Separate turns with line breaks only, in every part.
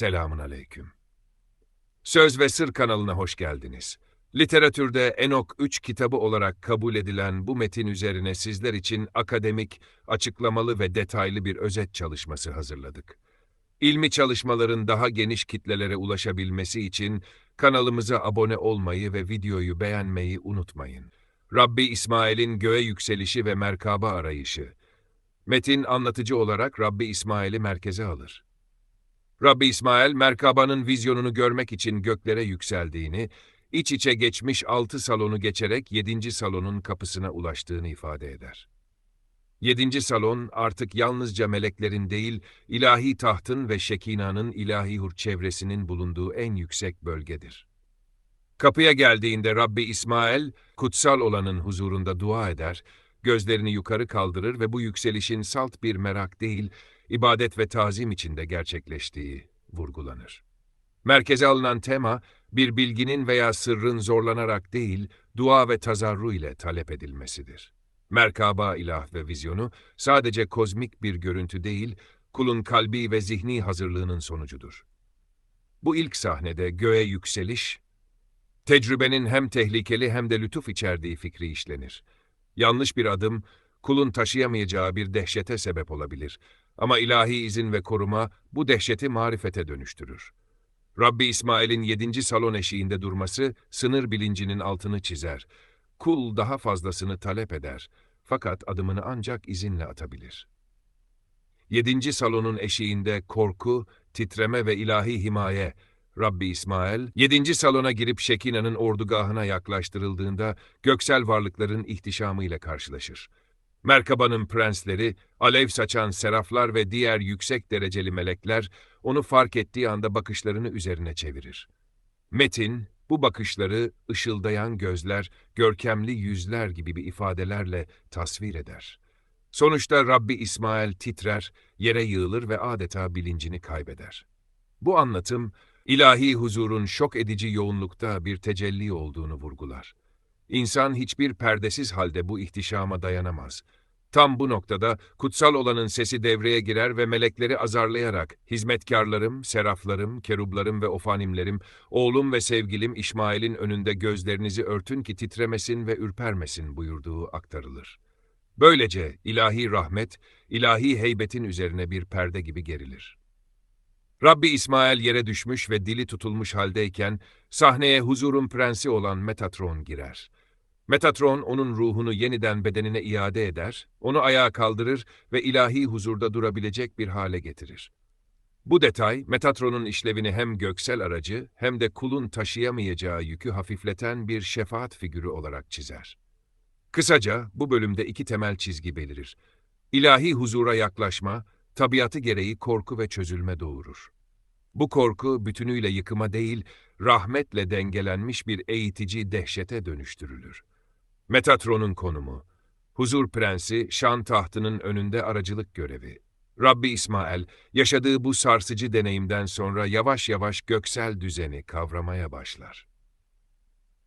Selamun aleyküm. Söz ve Sır kanalına hoş geldiniz. Literatürde Enok 3 kitabı olarak kabul edilen bu metin üzerine sizler için akademik, açıklamalı ve detaylı bir özet çalışması hazırladık. İlmi çalışmaların daha geniş kitlelere ulaşabilmesi için kanalımıza abone olmayı ve videoyu beğenmeyi unutmayın. Rabbi İsmail'in göğe yükselişi ve merkaba arayışı. Metin anlatıcı olarak Rabbi İsmail'i merkeze alır. Rabbi İsmail, merkabanın vizyonunu görmek için göklere yükseldiğini, iç içe geçmiş altı salonu geçerek yedinci salonun kapısına ulaştığını ifade eder. Yedinci salon artık yalnızca meleklerin değil, ilahi tahtın ve şekinanın ilahi hur çevresinin bulunduğu en yüksek bölgedir. Kapıya geldiğinde Rabbi İsmail, kutsal olanın huzurunda dua eder, gözlerini yukarı kaldırır ve bu yükselişin salt bir merak değil, ibadet ve tazim içinde gerçekleştiği vurgulanır. Merkeze alınan tema, bir bilginin veya sırrın zorlanarak değil, dua ve tazarru ile talep edilmesidir. Merkaba ilah ve vizyonu sadece kozmik bir görüntü değil, kulun kalbi ve zihni hazırlığının sonucudur. Bu ilk sahnede göğe yükseliş, tecrübenin hem tehlikeli hem de lütuf içerdiği fikri işlenir. Yanlış bir adım, kulun taşıyamayacağı bir dehşete sebep olabilir. Ama ilahi izin ve koruma bu dehşeti marifete dönüştürür. Rabbi İsmail'in yedinci salon eşiğinde durması sınır bilincinin altını çizer. Kul daha fazlasını talep eder. Fakat adımını ancak izinle atabilir. Yedinci salonun eşiğinde korku, titreme ve ilahi himaye, Rabbi İsmail, yedinci salona girip Şekina'nın ordugahına yaklaştırıldığında göksel varlıkların ihtişamıyla karşılaşır. Merkabanın prensleri, alev saçan seraflar ve diğer yüksek dereceli melekler onu fark ettiği anda bakışlarını üzerine çevirir. Metin, bu bakışları ışıldayan gözler, görkemli yüzler gibi bir ifadelerle tasvir eder. Sonuçta Rabbi İsmail titrer, yere yığılır ve adeta bilincini kaybeder. Bu anlatım, ilahi huzurun şok edici yoğunlukta bir tecelli olduğunu vurgular. İnsan hiçbir perdesiz halde bu ihtişama dayanamaz. Tam bu noktada kutsal olanın sesi devreye girer ve melekleri azarlayarak hizmetkarlarım, seraflarım, kerublarım ve ofanimlerim, oğlum ve sevgilim İşmail'in önünde gözlerinizi örtün ki titremesin ve ürpermesin buyurduğu aktarılır. Böylece ilahi rahmet, ilahi heybetin üzerine bir perde gibi gerilir. Rabbi İsmail yere düşmüş ve dili tutulmuş haldeyken sahneye huzurun prensi olan Metatron girer. Metatron onun ruhunu yeniden bedenine iade eder, onu ayağa kaldırır ve ilahi huzurda durabilecek bir hale getirir. Bu detay, Metatron'un işlevini hem göksel aracı hem de kulun taşıyamayacağı yükü hafifleten bir şefaat figürü olarak çizer. Kısaca bu bölümde iki temel çizgi belirir. İlahi huzura yaklaşma, tabiatı gereği korku ve çözülme doğurur. Bu korku bütünüyle yıkıma değil, rahmetle dengelenmiş bir eğitici dehşete dönüştürülür. Metatron'un konumu, huzur prensi şan tahtının önünde aracılık görevi. Rabbi İsmail, yaşadığı bu sarsıcı deneyimden sonra yavaş yavaş göksel düzeni kavramaya başlar.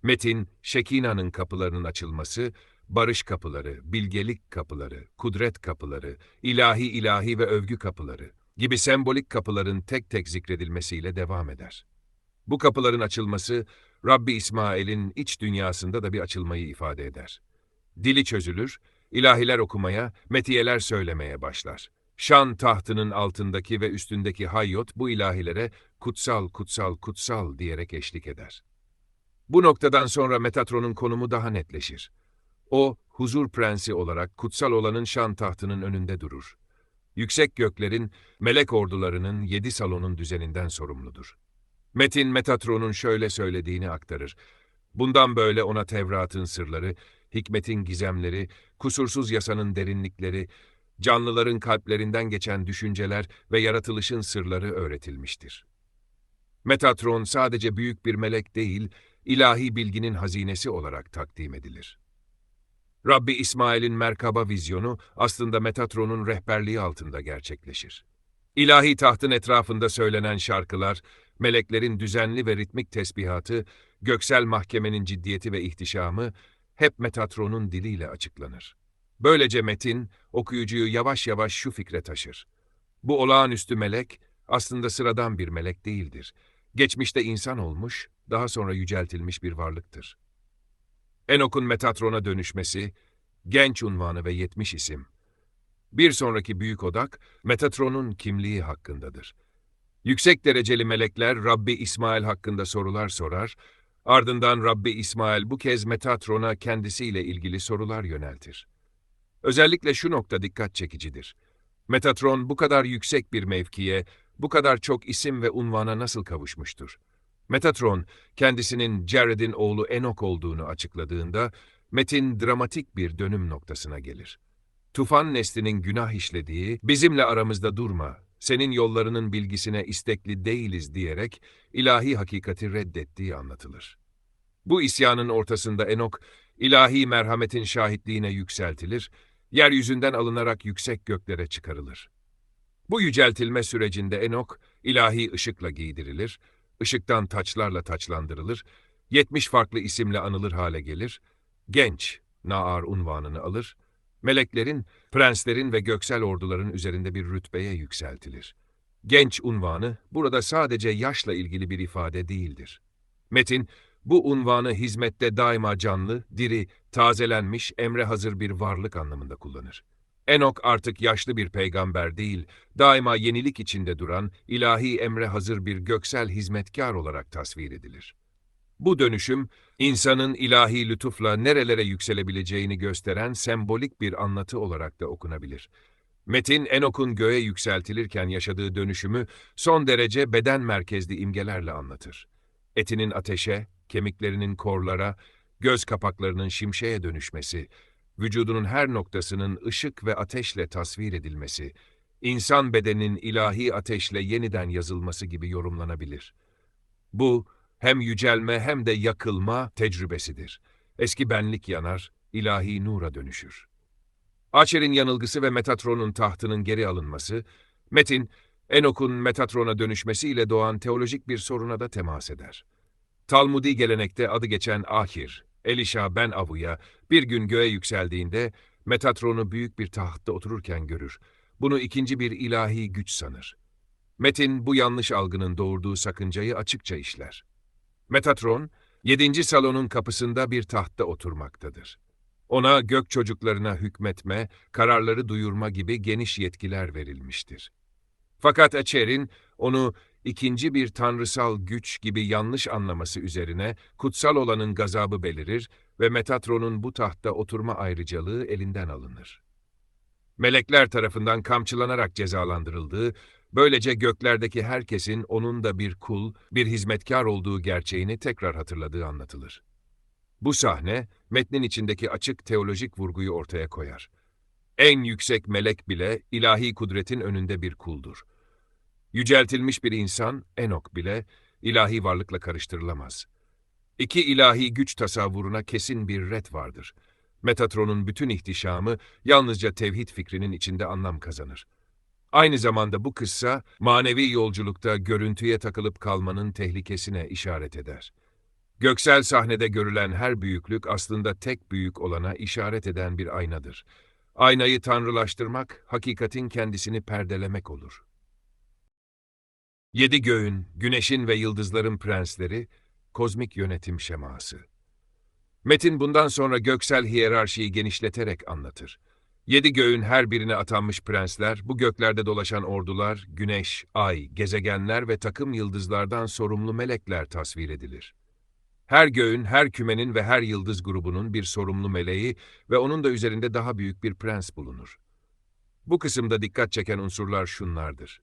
Metin, Şekina'nın kapılarının açılması, barış kapıları, bilgelik kapıları, kudret kapıları, ilahi ilahi ve övgü kapıları gibi sembolik kapıların tek tek zikredilmesiyle devam eder. Bu kapıların açılması, Rabbi İsmail'in iç dünyasında da bir açılmayı ifade eder. Dili çözülür, ilahiler okumaya, metiyeler söylemeye başlar. Şan tahtının altındaki ve üstündeki hayyot bu ilahilere kutsal, kutsal, kutsal diyerek eşlik eder. Bu noktadan sonra Metatron'un konumu daha netleşir. O, huzur prensi olarak kutsal olanın şan tahtının önünde durur. Yüksek göklerin, melek ordularının yedi salonun düzeninden sorumludur. Metin Metatron'un şöyle söylediğini aktarır. Bundan böyle ona Tevrat'ın sırları, hikmetin gizemleri, kusursuz yasanın derinlikleri, canlıların kalplerinden geçen düşünceler ve yaratılışın sırları öğretilmiştir. Metatron sadece büyük bir melek değil, ilahi bilginin hazinesi olarak takdim edilir. Rabbi İsmail'in merkaba vizyonu aslında Metatron'un rehberliği altında gerçekleşir. İlahi tahtın etrafında söylenen şarkılar, meleklerin düzenli ve ritmik tesbihatı, göksel mahkemenin ciddiyeti ve ihtişamı hep Metatron'un diliyle açıklanır. Böylece metin, okuyucuyu yavaş yavaş şu fikre taşır. Bu olağanüstü melek, aslında sıradan bir melek değildir. Geçmişte insan olmuş, daha sonra yüceltilmiş bir varlıktır. Enok'un Metatron'a dönüşmesi, genç unvanı ve 70 isim. Bir sonraki büyük odak, Metatron'un kimliği hakkındadır. Yüksek dereceli melekler Rabbi İsmail hakkında sorular sorar, ardından Rabbi İsmail bu kez Metatron'a kendisiyle ilgili sorular yöneltir. Özellikle şu nokta dikkat çekicidir. Metatron bu kadar yüksek bir mevkiye, bu kadar çok isim ve unvana nasıl kavuşmuştur? Metatron, kendisinin Jared'in oğlu Enok olduğunu açıkladığında, metin dramatik bir dönüm noktasına gelir. Tufan neslinin günah işlediği, bizimle aramızda durma, senin yollarının bilgisine istekli değiliz diyerek ilahi hakikati reddettiği anlatılır. Bu isyanın ortasında Enok, ilahi merhametin şahitliğine yükseltilir, yeryüzünden alınarak yüksek göklere çıkarılır. Bu yüceltilme sürecinde Enok, ilahi ışıkla giydirilir, ışıktan taçlarla taçlandırılır, 70 farklı isimle anılır hale gelir, genç, Naar unvanını alır, meleklerin, prenslerin ve göksel orduların üzerinde bir rütbeye yükseltilir. Genç unvanı burada sadece yaşla ilgili bir ifade değildir. Metin, bu unvanı hizmette daima canlı, diri, tazelenmiş, emre hazır bir varlık anlamında kullanır. Enok artık yaşlı bir peygamber değil, daima yenilik içinde duran, ilahi emre hazır bir göksel hizmetkar olarak tasvir edilir. Bu dönüşüm, insanın ilahi lütufla nerelere yükselebileceğini gösteren sembolik bir anlatı olarak da okunabilir. Metin, Enok'un göğe yükseltilirken yaşadığı dönüşümü son derece beden merkezli imgelerle anlatır. Etinin ateşe, kemiklerinin korlara, göz kapaklarının şimşeğe dönüşmesi, vücudunun her noktasının ışık ve ateşle tasvir edilmesi, insan bedeninin ilahi ateşle yeniden yazılması gibi yorumlanabilir. Bu, hem yücelme hem de yakılma tecrübesidir. Eski benlik yanar, ilahi nura dönüşür. Açer'in yanılgısı ve Metatron'un tahtının geri alınması, Metin, Enok'un Metatron'a dönüşmesiyle doğan teolojik bir soruna da temas eder. Talmudi gelenekte adı geçen Ahir, Elisha ben Avu'ya bir gün göğe yükseldiğinde Metatron'u büyük bir tahtta otururken görür. Bunu ikinci bir ilahi güç sanır. Metin bu yanlış algının doğurduğu sakıncayı açıkça işler. Metatron, yedinci salonun kapısında bir tahtta oturmaktadır. Ona gök çocuklarına hükmetme, kararları duyurma gibi geniş yetkiler verilmiştir. Fakat Açer'in onu ikinci bir tanrısal güç gibi yanlış anlaması üzerine kutsal olanın gazabı belirir ve Metatron'un bu tahtta oturma ayrıcalığı elinden alınır. Melekler tarafından kamçılanarak cezalandırıldığı, böylece göklerdeki herkesin onun da bir kul, bir hizmetkar olduğu gerçeğini tekrar hatırladığı anlatılır. Bu sahne, metnin içindeki açık teolojik vurguyu ortaya koyar. En yüksek melek bile ilahi kudretin önünde bir kuldur. Yüceltilmiş bir insan, Enok bile, ilahi varlıkla karıştırılamaz. İki ilahi güç tasavvuruna kesin bir ret vardır. Metatron'un bütün ihtişamı yalnızca tevhid fikrinin içinde anlam kazanır. Aynı zamanda bu kıssa, manevi yolculukta görüntüye takılıp kalmanın tehlikesine işaret eder. Göksel sahnede görülen her büyüklük aslında tek büyük olana işaret eden bir aynadır. Aynayı tanrılaştırmak, hakikatin kendisini perdelemek olur. Yedi göğün, güneşin ve yıldızların prensleri, kozmik yönetim şeması. Metin bundan sonra göksel hiyerarşiyi genişleterek anlatır. Yedi göğün her birine atanmış prensler, bu göklerde dolaşan ordular, güneş, ay, gezegenler ve takım yıldızlardan sorumlu melekler tasvir edilir. Her göğün, her kümenin ve her yıldız grubunun bir sorumlu meleği ve onun da üzerinde daha büyük bir prens bulunur. Bu kısımda dikkat çeken unsurlar şunlardır.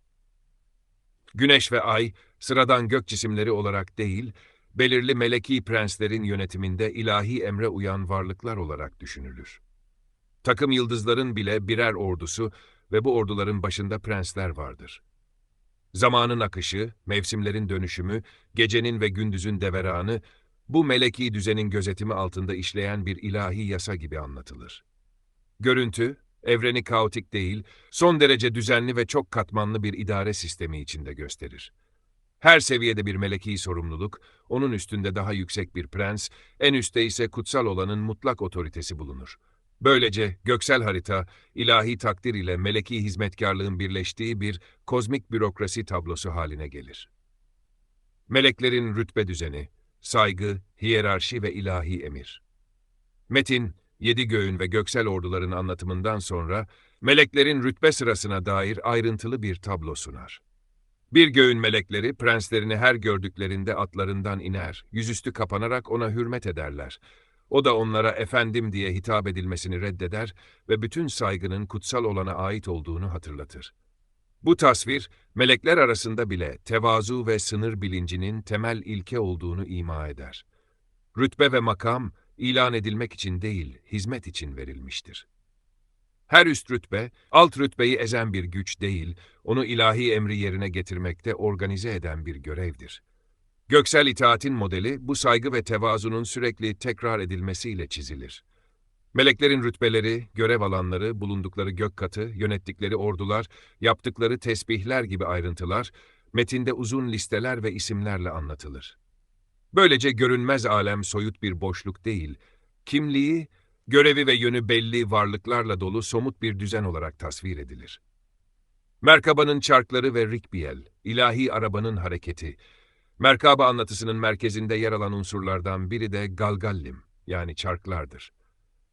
Güneş ve ay, sıradan gök cisimleri olarak değil, belirli meleki prenslerin yönetiminde ilahi emre uyan varlıklar olarak düşünülür. Takım yıldızların bile birer ordusu ve bu orduların başında prensler vardır. Zamanın akışı, mevsimlerin dönüşümü, gecenin ve gündüzün deveranı, bu meleki düzenin gözetimi altında işleyen bir ilahi yasa gibi anlatılır. Görüntü, evreni kaotik değil, son derece düzenli ve çok katmanlı bir idare sistemi içinde gösterir. Her seviyede bir meleki sorumluluk, onun üstünde daha yüksek bir prens, en üstte ise kutsal olanın mutlak otoritesi bulunur. Böylece göksel harita, ilahi takdir ile meleki hizmetkarlığın birleştiği bir kozmik bürokrasi tablosu haline gelir. Meleklerin rütbe düzeni, saygı, hiyerarşi ve ilahi emir. Metin, yedi göğün ve göksel orduların anlatımından sonra, meleklerin rütbe sırasına dair ayrıntılı bir tablo sunar. Bir göğün melekleri, prenslerini her gördüklerinde atlarından iner, yüzüstü kapanarak ona hürmet ederler. O da onlara efendim diye hitap edilmesini reddeder ve bütün saygının kutsal olana ait olduğunu hatırlatır. Bu tasvir, melekler arasında bile tevazu ve sınır bilincinin temel ilke olduğunu ima eder. Rütbe ve makam, ilan edilmek için değil, hizmet için verilmiştir. Her üst rütbe, alt rütbeyi ezen bir güç değil, onu ilahi emri yerine getirmekte organize eden bir görevdir. Göksel itaatin modeli, bu saygı ve tevazunun sürekli tekrar edilmesiyle çizilir. Meleklerin rütbeleri, görev alanları, bulundukları gök katı, yönettikleri ordular, yaptıkları tesbihler gibi ayrıntılar, metinde uzun listeler ve isimlerle anlatılır. Böylece görünmez alem soyut bir boşluk değil, kimliği, görevi ve yönü belli varlıklarla dolu somut bir düzen olarak tasvir edilir. Merkabanın çarkları ve rikbiyel, ilahi arabanın hareketi, Merkaba anlatısının merkezinde yer alan unsurlardan biri de galgallim, yani çarklardır.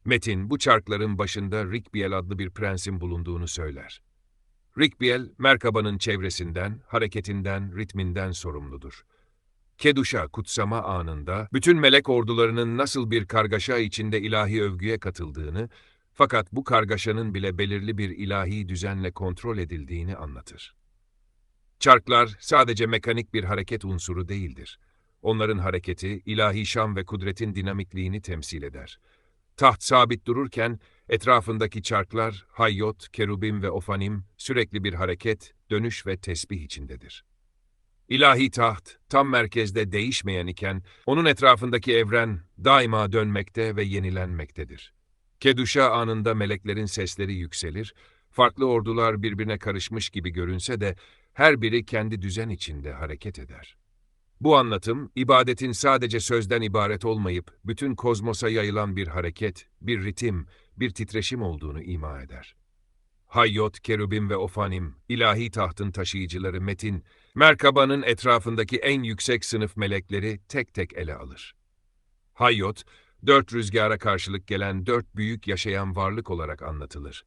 Metin, bu çarkların başında Rikbiel adlı bir prensin bulunduğunu söyler. Rikbiel, Merkaba'nın çevresinden, hareketinden, ritminden sorumludur. Keduş'a kutsama anında, bütün melek ordularının nasıl bir kargaşa içinde ilahi övgüye katıldığını, fakat bu kargaşanın bile belirli bir ilahi düzenle kontrol edildiğini anlatır. Çarklar sadece mekanik bir hareket unsuru değildir. Onların hareketi, ilahi şan ve kudretin dinamikliğini temsil eder. Taht sabit dururken, etrafındaki çarklar, hayyot, kerubim ve ofanim sürekli bir hareket, dönüş ve tesbih içindedir. İlahi taht, tam merkezde değişmeyen iken, onun etrafındaki evren daima dönmekte ve yenilenmektedir. Keduşa anında meleklerin sesleri yükselir, farklı ordular birbirine karışmış gibi görünse de, her biri kendi düzen içinde hareket eder. Bu anlatım, ibadetin sadece sözden ibaret olmayıp, bütün kozmosa yayılan bir hareket, bir ritim, bir titreşim olduğunu ima eder. Hayyot, Kerubim ve Ofanim, ilahi tahtın taşıyıcıları Metin, Merkaba'nın etrafındaki en yüksek sınıf melekleri tek tek ele alır. Hayyot, dört rüzgara karşılık gelen dört büyük yaşayan varlık olarak anlatılır.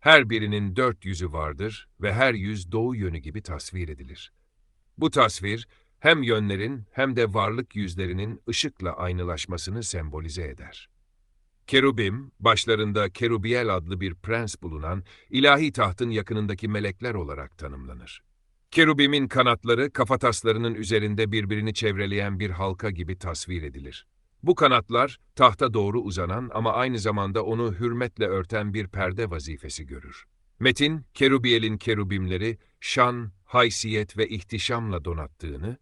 Her birinin dört yüzü vardır ve her yüz doğu yönü gibi tasvir edilir. Bu tasvir, hem yönlerin hem de varlık yüzlerinin ışıkla aynılaşmasını sembolize eder. Kerubim, başlarında Kerubiel adlı bir prens bulunan ilahi tahtın yakınındaki melekler olarak tanımlanır. Kerubimin kanatları kafataslarının üzerinde birbirini çevreleyen bir halka gibi tasvir edilir. Bu kanatlar tahta doğru uzanan ama aynı zamanda onu hürmetle örten bir perde vazifesi görür. Metin, Kerubiel'in kerubimleri şan, haysiyet ve ihtişamla donattığını,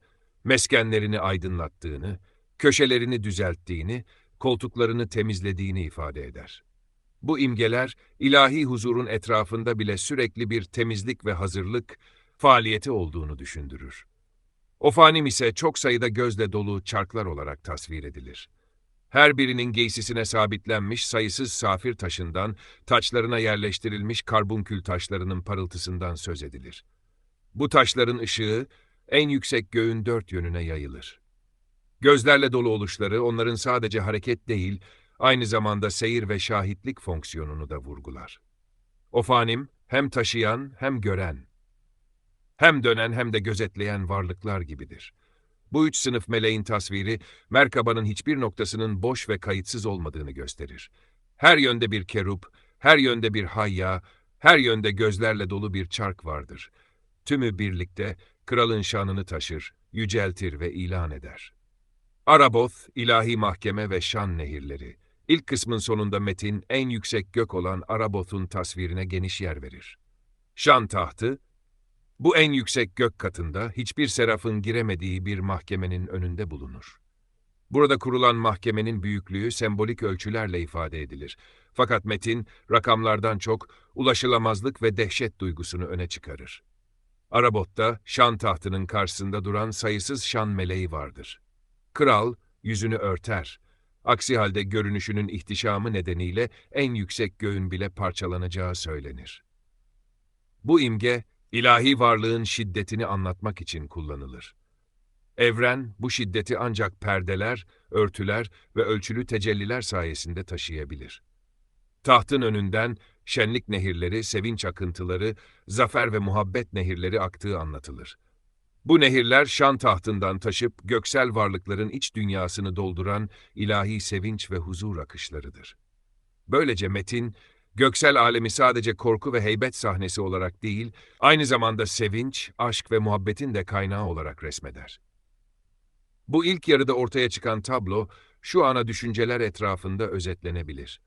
meskenlerini aydınlattığını, köşelerini düzelttiğini, koltuklarını temizlediğini ifade eder. Bu imgeler, ilahi huzurun etrafında bile sürekli bir temizlik ve hazırlık faaliyeti olduğunu düşündürür. Ofanim ise çok sayıda gözle dolu çarklar olarak tasvir edilir. Her birinin giysisine sabitlenmiş sayısız safir taşından, taçlarına yerleştirilmiş karbunkül taşlarının parıltısından söz edilir. Bu taşların ışığı, en yüksek göğün dört yönüne yayılır. Gözlerle dolu oluşları onların sadece hareket değil, aynı zamanda seyir ve şahitlik fonksiyonunu da vurgular. Ofanim, hem taşıyan hem gören, hem dönen hem de gözetleyen varlıklar gibidir. Bu üç sınıf meleğin tasviri, Merkaba'nın hiçbir noktasının boş ve kayıtsız olmadığını gösterir. Her yönde bir kerup, her yönde bir hayya, her yönde gözlerle dolu bir çark vardır. Tümü birlikte kralın şanını taşır, yüceltir ve ilan eder. Araboth, ilahi mahkeme ve şan nehirleri. İlk kısmın sonunda metin en yüksek gök olan Araboth'un tasvirine geniş yer verir. Şan tahtı, bu en yüksek gök katında hiçbir serafın giremediği bir mahkemenin önünde bulunur. Burada kurulan mahkemenin büyüklüğü sembolik ölçülerle ifade edilir. Fakat metin, rakamlardan çok ulaşılamazlık ve dehşet duygusunu öne çıkarır. Arabot'ta şan tahtının karşısında duran sayısız şan meleği vardır. Kral yüzünü örter. Aksi halde görünüşünün ihtişamı nedeniyle en yüksek göğün bile parçalanacağı söylenir. Bu imge, ilahi varlığın şiddetini anlatmak için kullanılır. Evren, bu şiddeti ancak perdeler, örtüler ve ölçülü tecelliler sayesinde taşıyabilir. Tahtın önünden şenlik nehirleri, sevinç akıntıları, zafer ve muhabbet nehirleri aktığı anlatılır. Bu nehirler şan tahtından taşıp göksel varlıkların iç dünyasını dolduran ilahi sevinç ve huzur akışlarıdır. Böylece metin, göksel alemi sadece korku ve heybet sahnesi olarak değil, aynı zamanda sevinç, aşk ve muhabbetin de kaynağı olarak resmeder. Bu ilk yarıda ortaya çıkan tablo, şu ana düşünceler etrafında özetlenebilir.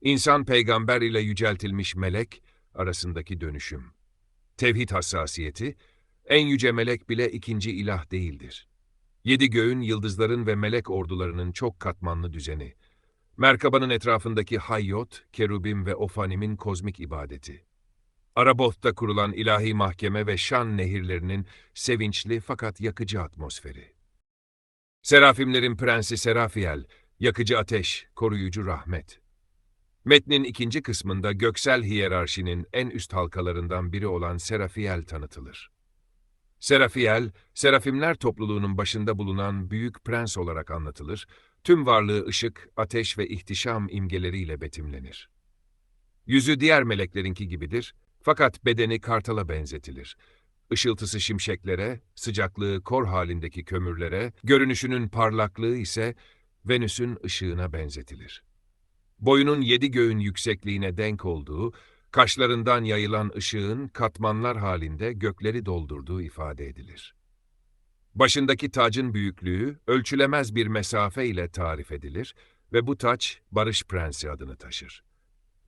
İnsan peygamber ile yüceltilmiş melek arasındaki dönüşüm. Tevhid hassasiyeti, en yüce melek bile ikinci ilah değildir. Yedi göğün, yıldızların ve melek ordularının çok katmanlı düzeni. Merkabanın etrafındaki hayyot, kerubim ve ofanim'in kozmik ibadeti. Araboth'ta kurulan ilahi mahkeme ve şan nehirlerinin sevinçli fakat yakıcı atmosferi. Serafimlerin prensi Serafiel, yakıcı ateş, koruyucu rahmet. Metnin ikinci kısmında göksel hiyerarşinin en üst halkalarından biri olan Serafiel tanıtılır. Serafiel, serafimler topluluğunun başında bulunan büyük prens olarak anlatılır, tüm varlığı ışık, ateş ve ihtişam imgeleriyle betimlenir. Yüzü diğer meleklerinki gibidir, fakat bedeni kartala benzetilir. Işıltısı şimşeklere, sıcaklığı kor halindeki kömürlere, görünüşünün parlaklığı ise Venüs'ün ışığına benzetilir. Boyunun yedi göğün yüksekliğine denk olduğu, kaşlarından yayılan ışığın katmanlar halinde gökleri doldurduğu ifade edilir. Başındaki tacın büyüklüğü ölçülemez bir mesafe ile tarif edilir ve bu taç Barış Prensi adını taşır.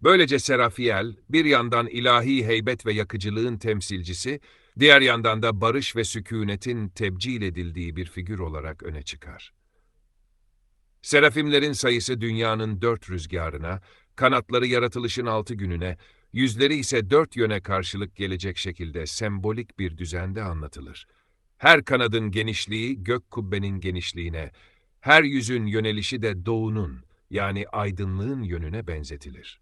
Böylece Serafiel, bir yandan ilahi heybet ve yakıcılığın temsilcisi, diğer yandan da barış ve sükunetin tebcil edildiği bir figür olarak öne çıkar. Serafimlerin sayısı dünyanın dört rüzgarına, kanatları yaratılışın altı gününe, yüzleri ise dört yöne karşılık gelecek şekilde sembolik bir düzende anlatılır. Her kanadın genişliği gök kubbenin genişliğine, her yüzün yönelişi de doğunun yani aydınlığın yönüne benzetilir.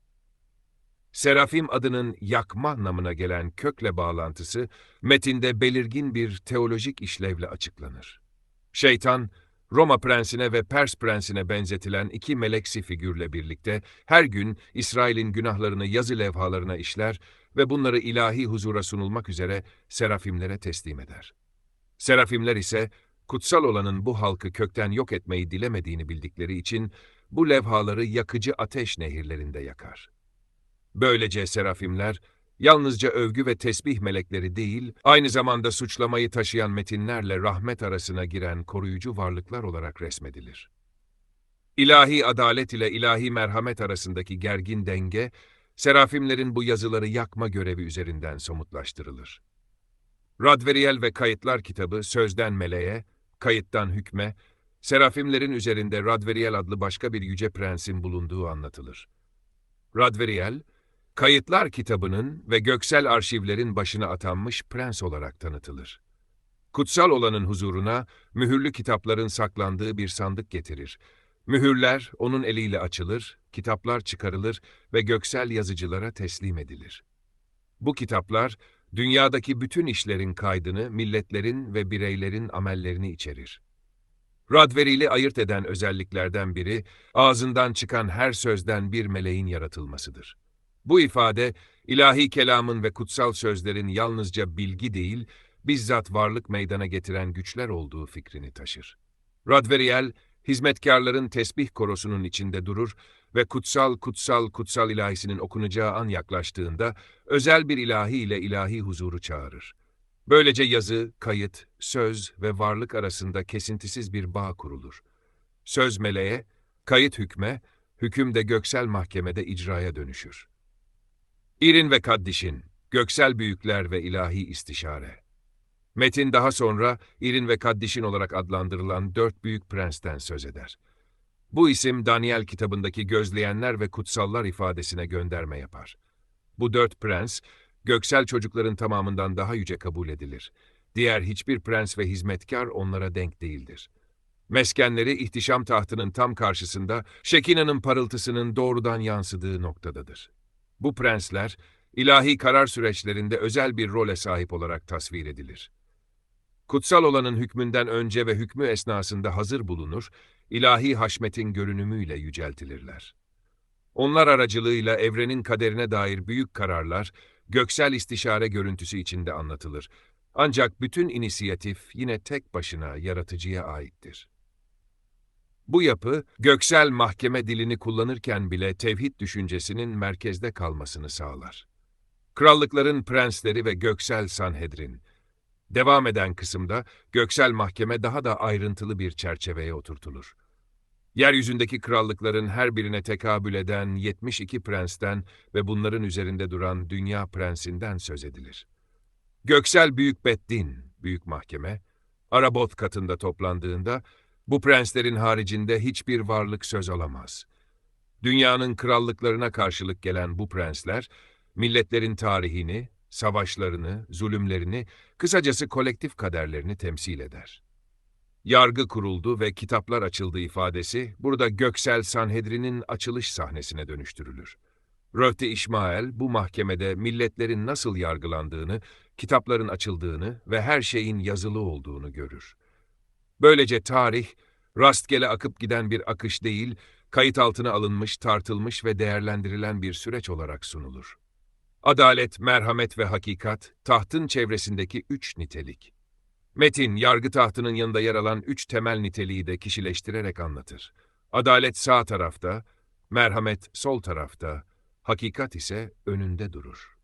Serafim adının yakma anlamına gelen kökle bağlantısı metinde belirgin bir teolojik işlevle açıklanır. Şeytan, Roma prensine ve Pers prensine benzetilen iki meleksi figürle birlikte her gün İsrail'in günahlarını yazı levhalarına işler ve bunları ilahi huzura sunulmak üzere serafimlere teslim eder. Serafimler ise kutsal olanın bu halkı kökten yok etmeyi dilemediğini bildikleri için bu levhaları yakıcı ateş nehirlerinde yakar. Böylece serafimler, yalnızca övgü ve tesbih melekleri değil, aynı zamanda suçlamayı taşıyan metinlerle rahmet arasına giren koruyucu varlıklar olarak resmedilir. İlahi adalet ile ilahi merhamet arasındaki gergin denge, serafimlerin bu yazıları yakma görevi üzerinden somutlaştırılır. Radveriel ve Kayıtlar kitabı sözden meleğe, kayıttan hükme, serafimlerin üzerinde Radveriel adlı başka bir yüce prensin bulunduğu anlatılır. Radveriel, Kayıtlar kitabının ve göksel arşivlerin başına atanmış prens olarak tanıtılır. Kutsal olanın huzuruna mühürlü kitapların saklandığı bir sandık getirir. Mühürler onun eliyle açılır, kitaplar çıkarılır ve göksel yazıcılara teslim edilir. Bu kitaplar, dünyadaki bütün işlerin kaydını, milletlerin ve bireylerin amellerini içerir. Radverili ayırt eden özelliklerden biri, ağzından çıkan her sözden bir meleğin yaratılmasıdır. Bu ifade, ilahi kelamın ve kutsal sözlerin yalnızca bilgi değil, bizzat varlık meydana getiren güçler olduğu fikrini taşır. Radveriel, hizmetkarların tesbih korosunun içinde durur ve kutsal kutsal kutsal ilahisinin okunacağı an yaklaştığında özel bir ilahi ile ilahi huzuru çağırır. Böylece yazı, kayıt, söz ve varlık arasında kesintisiz bir bağ kurulur. Söz meleğe, kayıt hükme, hüküm de göksel mahkemede icraya dönüşür. İrin ve Kaddiş'in, Göksel Büyükler ve İlahi İstişare. Metin daha sonra İrin ve Kaddiş'in olarak adlandırılan dört büyük prensten söz eder. Bu isim Daniel kitabındaki gözleyenler ve kutsallar ifadesine gönderme yapar. Bu dört prens, göksel çocukların tamamından daha yüce kabul edilir. Diğer hiçbir prens ve hizmetkar onlara denk değildir. Meskenleri ihtişam tahtının tam karşısında Şekina'nın parıltısının doğrudan yansıdığı noktadadır. Bu prensler, ilahi karar süreçlerinde özel bir role sahip olarak tasvir edilir. Kutsal olanın hükmünden önce ve hükmü esnasında hazır bulunur, ilahi haşmetin görünümüyle yüceltilirler. Onlar aracılığıyla evrenin kaderine dair büyük kararlar, göksel istişare görüntüsü içinde anlatılır. Ancak bütün inisiyatif yine tek başına yaratıcıya aittir. Bu yapı, göksel mahkeme dilini kullanırken bile tevhid düşüncesinin merkezde kalmasını sağlar. Krallıkların prensleri ve göksel Sanhedrin. Devam eden kısımda göksel mahkeme daha da ayrıntılı bir çerçeveye oturtulur. Yeryüzündeki krallıkların her birine tekabül eden 72 prensten ve bunların üzerinde duran dünya prensinden söz edilir. Göksel Büyük Beddin, Büyük Mahkeme, Arabot katında toplandığında bu prenslerin haricinde hiçbir varlık söz alamaz. Dünyanın krallıklarına karşılık gelen bu prensler, milletlerin tarihini, savaşlarını, zulümlerini, kısacası kolektif kaderlerini temsil eder. Yargı kuruldu ve kitaplar açıldı ifadesi burada Göksel Sanhedrin'in açılış sahnesine dönüştürülür. Röhte İşmael bu mahkemede milletlerin nasıl yargılandığını, kitapların açıldığını ve her şeyin yazılı olduğunu görür. Böylece tarih, rastgele akıp giden bir akış değil, kayıt altına alınmış, tartılmış ve değerlendirilen bir süreç olarak sunulur. Adalet, merhamet ve hakikat, tahtın çevresindeki üç nitelik. Metin, yargı tahtının yanında yer alan üç temel niteliği de kişileştirerek anlatır. Adalet sağ tarafta, merhamet sol tarafta, hakikat ise önünde durur.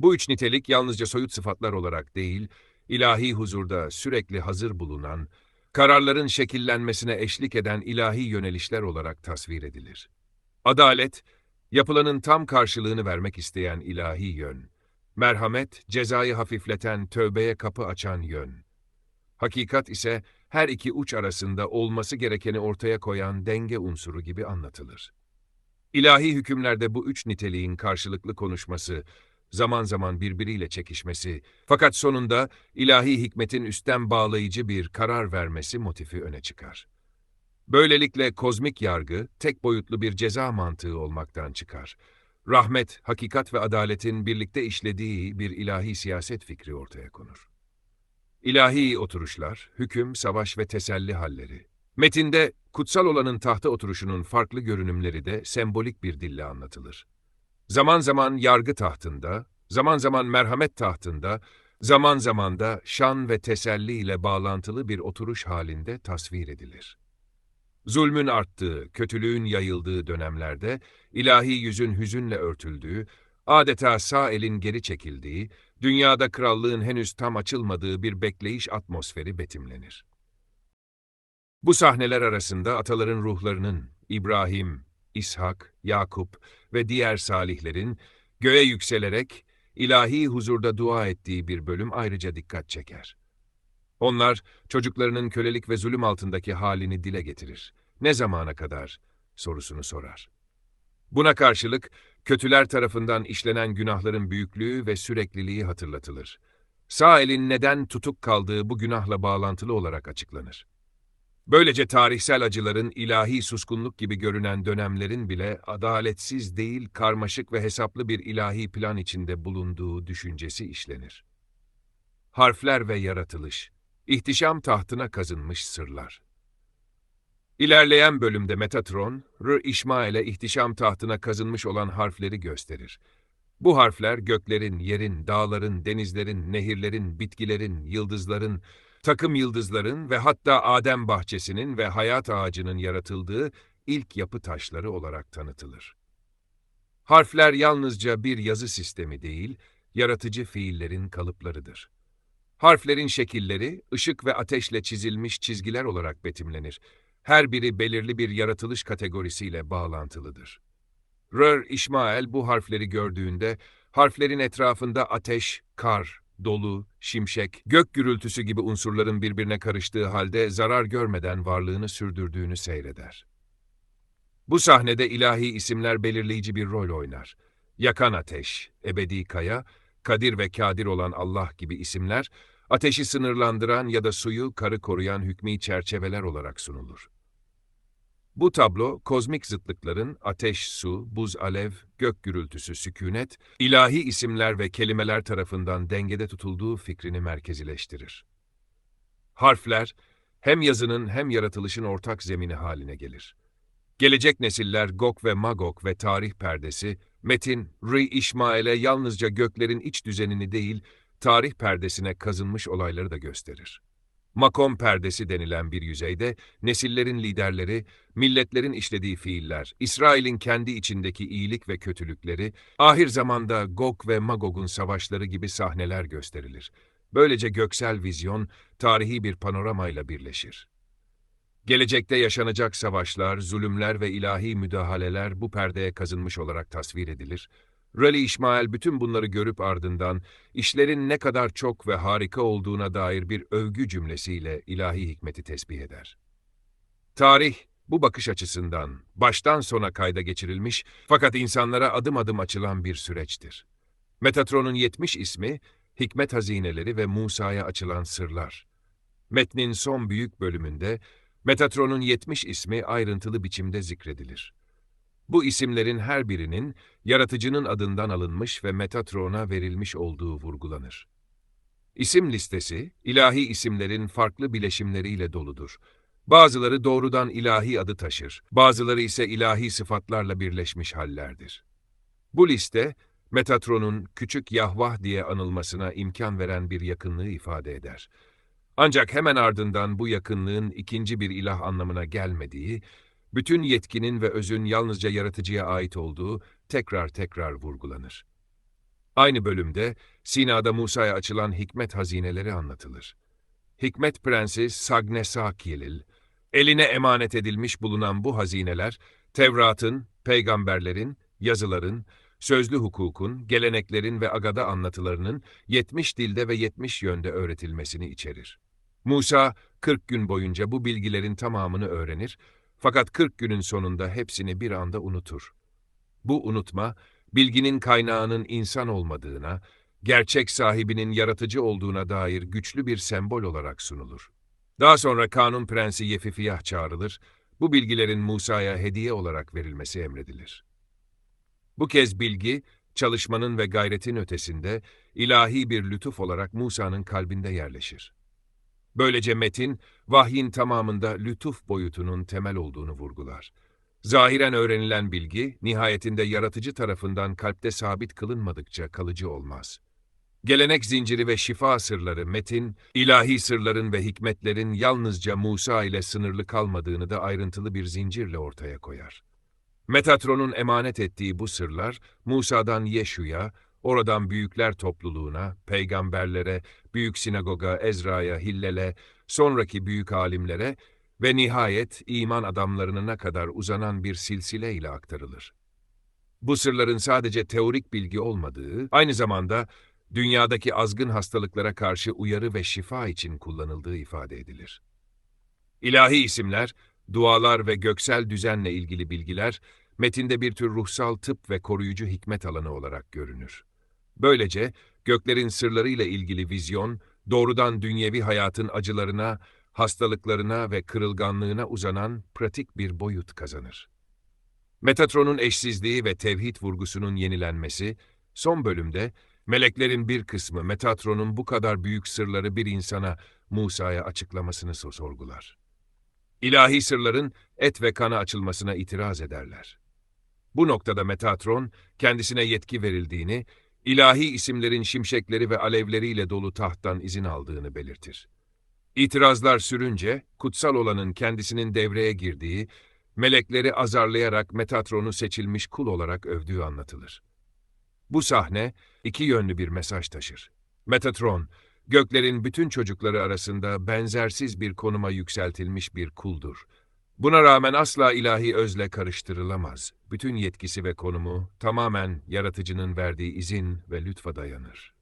Bu üç nitelik yalnızca soyut sıfatlar olarak değil, ilahi huzurda sürekli hazır bulunan, kararların şekillenmesine eşlik eden ilahi yönelişler olarak tasvir edilir. Adalet, yapılanın tam karşılığını vermek isteyen ilahi yön. Merhamet, cezayı hafifleten, tövbeye kapı açan yön. Hakikat ise her iki uç arasında olması gerekeni ortaya koyan denge unsuru gibi anlatılır. İlahi hükümlerde bu üç niteliğin karşılıklı konuşması, zaman zaman birbiriyle çekişmesi, fakat sonunda ilahi hikmetin üstten bağlayıcı bir karar vermesi motifi öne çıkar. Böylelikle kozmik yargı, tek boyutlu bir ceza mantığı olmaktan çıkar. Rahmet, hakikat ve adaletin birlikte işlediği bir ilahi siyaset fikri ortaya konur. İlahi oturuşlar, hüküm, savaş ve teselli halleri. Metinde kutsal olanın tahta oturuşunun farklı görünümleri de sembolik bir dille anlatılır. Zaman zaman yargı tahtında, zaman zaman merhamet tahtında, zaman zaman da şan ve teselli ile bağlantılı bir oturuş halinde tasvir edilir. Zulmün arttığı, kötülüğün yayıldığı dönemlerde ilahi yüzün hüzünle örtüldüğü, adeta sağ elin geri çekildiği, dünyada krallığın henüz tam açılmadığı bir bekleyiş atmosferi betimlenir. Bu sahneler arasında ataların ruhlarının İbrahim, İshak, Yakup ve diğer salihlerin göğe yükselerek ilahi huzurda dua ettiği bir bölüm ayrıca dikkat çeker. Onlar çocuklarının kölelik ve zulüm altındaki halini dile getirir. Ne zamana kadar? sorusunu sorar. Buna karşılık kötüler tarafından işlenen günahların büyüklüğü ve sürekliliği hatırlatılır. Sağ elin neden tutuk kaldığı bu günahla bağlantılı olarak açıklanır. Böylece tarihsel acıların ilahi suskunluk gibi görünen dönemlerin bile adaletsiz değil karmaşık ve hesaplı bir ilahi plan içinde bulunduğu düşüncesi işlenir. Harfler ve yaratılış, ihtişam tahtına kazınmış sırlar. İlerleyen bölümde Metatron, R. İşmael'e ihtişam tahtına kazınmış olan harfleri gösterir. Bu harfler göklerin, yerin, dağların, denizlerin, nehirlerin, bitkilerin, yıldızların, takım yıldızların ve hatta Adem bahçesinin ve hayat ağacının yaratıldığı ilk yapı taşları olarak tanıtılır. Harfler yalnızca bir yazı sistemi değil, yaratıcı fiillerin kalıplarıdır. Harflerin şekilleri, ışık ve ateşle çizilmiş çizgiler olarak betimlenir her biri belirli bir yaratılış kategorisiyle bağlantılıdır. Rör İşmael bu harfleri gördüğünde, harflerin etrafında ateş, kar, dolu, şimşek, gök gürültüsü gibi unsurların birbirine karıştığı halde zarar görmeden varlığını sürdürdüğünü seyreder. Bu sahnede ilahi isimler belirleyici bir rol oynar. Yakan ateş, ebedi kaya, kadir ve kadir olan Allah gibi isimler, ateşi sınırlandıran ya da suyu karı koruyan hükmî çerçeveler olarak sunulur. Bu tablo, kozmik zıtlıkların ateş, su, buz, alev, gök gürültüsü, sükunet, ilahi isimler ve kelimeler tarafından dengede tutulduğu fikrini merkezileştirir. Harfler, hem yazının hem yaratılışın ortak zemini haline gelir. Gelecek nesiller Gog ve Magog ve tarih perdesi, metin, Ri İşmael'e yalnızca göklerin iç düzenini değil, tarih perdesine kazınmış olayları da gösterir. Makom perdesi denilen bir yüzeyde, nesillerin liderleri, milletlerin işlediği fiiller, İsrail'in kendi içindeki iyilik ve kötülükleri, ahir zamanda Gog ve Magog'un savaşları gibi sahneler gösterilir. Böylece göksel vizyon, tarihi bir panoramayla birleşir. Gelecekte yaşanacak savaşlar, zulümler ve ilahi müdahaleler bu perdeye kazınmış olarak tasvir edilir. Rally İsmail bütün bunları görüp ardından işlerin ne kadar çok ve harika olduğuna dair bir övgü cümlesiyle ilahi hikmeti tesbih eder. Tarih, bu bakış açısından baştan sona kayda geçirilmiş fakat insanlara adım adım açılan bir süreçtir. Metatron'un 70 ismi, hikmet hazineleri ve Musa'ya açılan sırlar. Metnin son büyük bölümünde Metatron'un 70 ismi ayrıntılı biçimde zikredilir. Bu isimlerin her birinin yaratıcının adından alınmış ve Metatron'a verilmiş olduğu vurgulanır. İsim listesi, ilahi isimlerin farklı bileşimleriyle doludur. Bazıları doğrudan ilahi adı taşır, bazıları ise ilahi sıfatlarla birleşmiş hallerdir. Bu liste, Metatron'un küçük Yahvah diye anılmasına imkan veren bir yakınlığı ifade eder. Ancak hemen ardından bu yakınlığın ikinci bir ilah anlamına gelmediği, bütün yetkinin ve özün yalnızca yaratıcıya ait olduğu tekrar tekrar vurgulanır. Aynı bölümde Sina'da Musa'ya açılan hikmet hazineleri anlatılır. Hikmet Prensi Sagne Sakilil, eline emanet edilmiş bulunan bu hazineler, Tevrat'ın, peygamberlerin, yazıların, sözlü hukukun, geleneklerin ve agada anlatılarının 70 dilde ve 70 yönde öğretilmesini içerir. Musa 40 gün boyunca bu bilgilerin tamamını öğrenir fakat 40 günün sonunda hepsini bir anda unutur. Bu unutma, bilginin kaynağının insan olmadığına, gerçek sahibinin yaratıcı olduğuna dair güçlü bir sembol olarak sunulur. Daha sonra Kanun Prensi Yefifiyah çağrılır, bu bilgilerin Musa'ya hediye olarak verilmesi emredilir. Bu kez bilgi, çalışmanın ve gayretin ötesinde ilahi bir lütuf olarak Musa'nın kalbinde yerleşir. Böylece metin, vahyin tamamında lütuf boyutunun temel olduğunu vurgular. Zahiren öğrenilen bilgi, nihayetinde yaratıcı tarafından kalpte sabit kılınmadıkça kalıcı olmaz. Gelenek zinciri ve şifa sırları metin, ilahi sırların ve hikmetlerin yalnızca Musa ile sınırlı kalmadığını da ayrıntılı bir zincirle ortaya koyar. Metatron'un emanet ettiği bu sırlar, Musa'dan Yeşu'ya, oradan büyükler topluluğuna, peygamberlere, büyük sinagoga, Ezra'ya, Hillel'e, sonraki büyük alimlere ve nihayet iman adamlarına kadar uzanan bir silsile ile aktarılır. Bu sırların sadece teorik bilgi olmadığı, aynı zamanda dünyadaki azgın hastalıklara karşı uyarı ve şifa için kullanıldığı ifade edilir. İlahi isimler, dualar ve göksel düzenle ilgili bilgiler, metinde bir tür ruhsal tıp ve koruyucu hikmet alanı olarak görünür. Böylece göklerin sırlarıyla ilgili vizyon, doğrudan dünyevi hayatın acılarına, hastalıklarına ve kırılganlığına uzanan pratik bir boyut kazanır. Metatron'un eşsizliği ve tevhid vurgusunun yenilenmesi, son bölümde meleklerin bir kısmı Metatron'un bu kadar büyük sırları bir insana, Musa'ya açıklamasını sorgular. İlahi sırların et ve kana açılmasına itiraz ederler. Bu noktada Metatron, kendisine yetki verildiğini, ilahi isimlerin şimşekleri ve alevleriyle dolu tahttan izin aldığını belirtir. İtirazlar sürünce, kutsal olanın kendisinin devreye girdiği, melekleri azarlayarak Metatron'u seçilmiş kul olarak övdüğü anlatılır. Bu sahne, iki yönlü bir mesaj taşır. Metatron, göklerin bütün çocukları arasında benzersiz bir konuma yükseltilmiş bir kuldur. Buna rağmen asla ilahi özle karıştırılamaz. Bütün yetkisi ve konumu tamamen yaratıcının verdiği izin ve lütfa dayanır.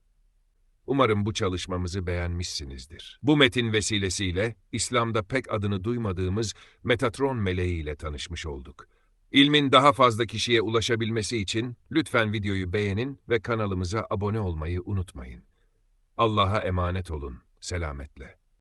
Umarım bu çalışmamızı beğenmişsinizdir. Bu metin vesilesiyle İslam'da pek adını duymadığımız Metatron meleği ile tanışmış olduk. İlmin daha fazla kişiye ulaşabilmesi için lütfen videoyu beğenin ve kanalımıza abone olmayı unutmayın. Allah'a emanet olun. Selametle.